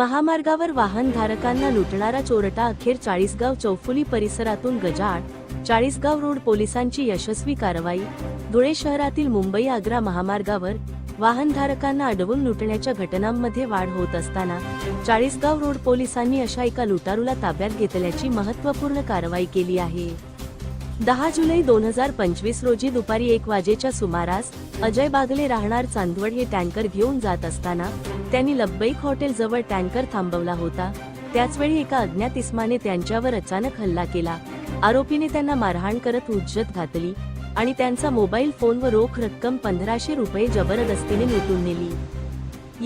महामार्गावर वाहनधारकांना लुटणारा चोरटा अखेर चाळीसगाव चौफुली परिसरातून गजाआड. चाळीसगाव रोड पोलिसांची यशस्वी कारवाई. धुळे शहरातील मुंबई आग्रा महामार्गावर वाहनधारकांना अडवून लुटण्याच्या घटनांमध्ये वाढ होत असताना चाळीसगाव रोड पोलिसांनी अशा एका लुटारूला ताब्यात घेतल्याची महत्त्वपूर्ण कारवाई केली आहे. दहा जुलै दोन हजार पंचवीस रोजी दुपारी एक वाजेच्या सुमारास अजय बागले राहणार चांदवड हे टँकर घेऊन जात असताना त्यांनी लब्बैक हॉटेल जवळ टँकर थांबवला होता. त्याचवेळी एका अज्ञात इस्माने त्यांच्यावर अचानक हल्ला केला. आरोपीने त्यांना मारहाण करत हुज्जत घातली आणि त्यांचा मोबाईल फोन व रोख रक्कम पंधराशे रुपये जबरदस्तीने लुटून नेली.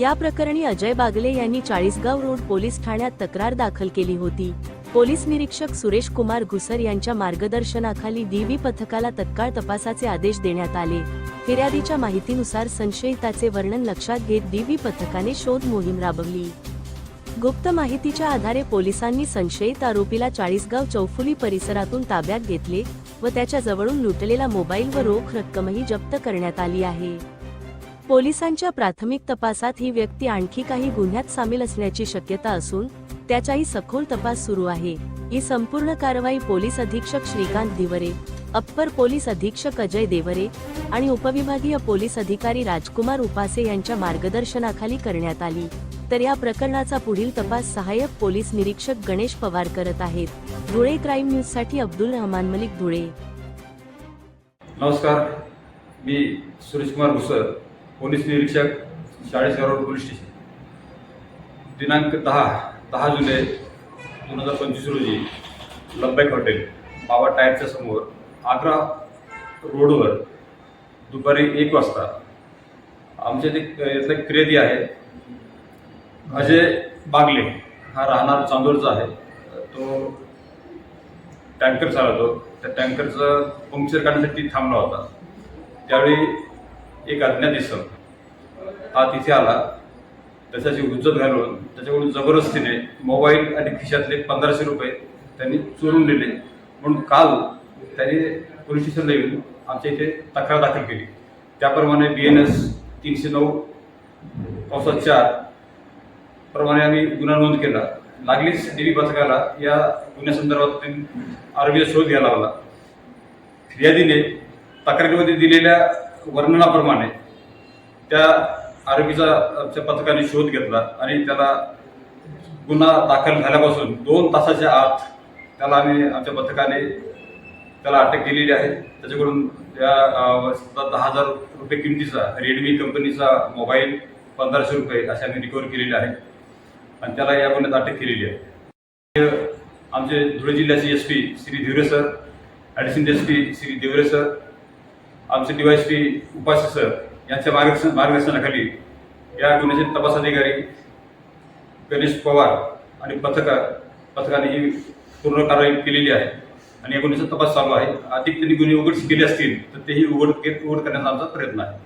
या प्रकरणी अजय बागले यांनी चाळीसगाव रोड पोलीस ठाण्यात तक्रार दाखल केली होती. पोलीस निरीक्षक सुरेश कुमार घुसर यांच्या मार्गदर्शनाखाली डीव्ही पथकाला तत्काळ तपासाचे आदेश देण्यात आले. फिर्यादीच्या माहितीनुसार संशयिताचे वर्णन लक्षात घेत डीव्ही पथकाने शोध मोहीम राबवली. गुप्त माहितीच्या आधारे पोलिसांनी संशयित आरोपीला चाळीसगाव चौफुली परिसरातून ताब्यात घेतले व त्याच्या जवळून लुटलेला मोबाईल व रोख रक्कमही जप्त करण्यात आली आहे. पोलिसांच्या प्राथमिक तपासात ही व्यक्ती आणखी काही गुन्ह्यात सामील असण्याची शक्यता असून त्याचाही सखोल तपास सुरू आहे. ही संपूर्ण कारवाई पोलीस अधीक्षक श्रीकांत दिवरे अप्पर पोलीस अधीक्षक अजय देवरे आणि उपविभागीय पोलीस अधिकारी राजकुमार उपासे यांच्या मार्गदर्शनाखाली करण्यात आली. तर या प्रकरणाचा पुढील तपास सहाय्यक पोलीस निरीक्षक गणेश पवार करत आहेत. धुळे क्राईम न्यूजसाठी अब्दुल रहमान मलिक धुळे. नमस्कार. मी सुरेश कुमार भुसर पोलीस निरीक्षक शाळे पोलीस स्टेशन. दिनांक दहा दहा जुलै दोन हजार पंचवीस रोजी लंबॅक हॉटेल बाबा टायरच्या समोर आग्रा रोडवर दुपारी एक वाजता. आमच्या ते यातला एक फिर्यादी आहे. अजय बागले हा राहणार चांदोरचा आहे. तो टँकर चालवतो त्या टँकरचं पंक्चर काढण्यासाठी थांबला होता. त्यावेळी एक अज्ञात इसम हा तिथे आला. त्याच्याची उज्जत घालून त्याच्याकडून जबरदस्तीने मोबाईल आणि खिशातले पंधराशे रुपये त्यांनी चोरून नेले. म्हणून काल त्यांनी पोलीस स्टेशनला येऊन आमच्या इथे तक्रार दाखल केली. त्याप्रमाणे बी एन एस तीनशे नऊ पावसात चार प्रमाणे आम्ही गुन्हा नोंद केला. लागलीच देवी पथकाला या गुन्ह्यासंदर्भात आरोग्य शोध घ्यायला लावला. फिर्यादीने तक्रारीमध्ये दिलेल्या वर्णनाप्रमाणे त्या आरोपीचा आमच्या पथकाने शोध घेतला आणि त्याला गुन्हा दाखल झाल्यापासून दोन तासाच्या आत त्याला आम्ही आमच्या पथकाने त्याला अटक केलेली आहे. त्याच्याकडून त्या दहा हजार रुपये किमतीचा रेडमी कंपनीचा मोबाईल पंधराशे रुपये असे आम्ही रिकवर केलेले आहे. आणि त्याला या गुन्ह्यात अटक केलेली आहे. आमचे धुळे जिल्ह्याचे S P Shri Dhiware sir additional S P Shri Deore sir आमचे डीवायस पी उपास्य सर यांच्या मार्गदर्शन मार्गदर्शनाखाली या गुन्ह्याचे तपास अधिकारी गणेश पवार आणि पथका पथकाने ही पूर्ण कारवाई केलेली आहे. आणि या गुन्ह्याचा तपास चालू आहे. अधिक त्यांनी गुन्हे उघड केले असतील तर तेही उघड उघड करण्याचा आमचा प्रयत्न आहे.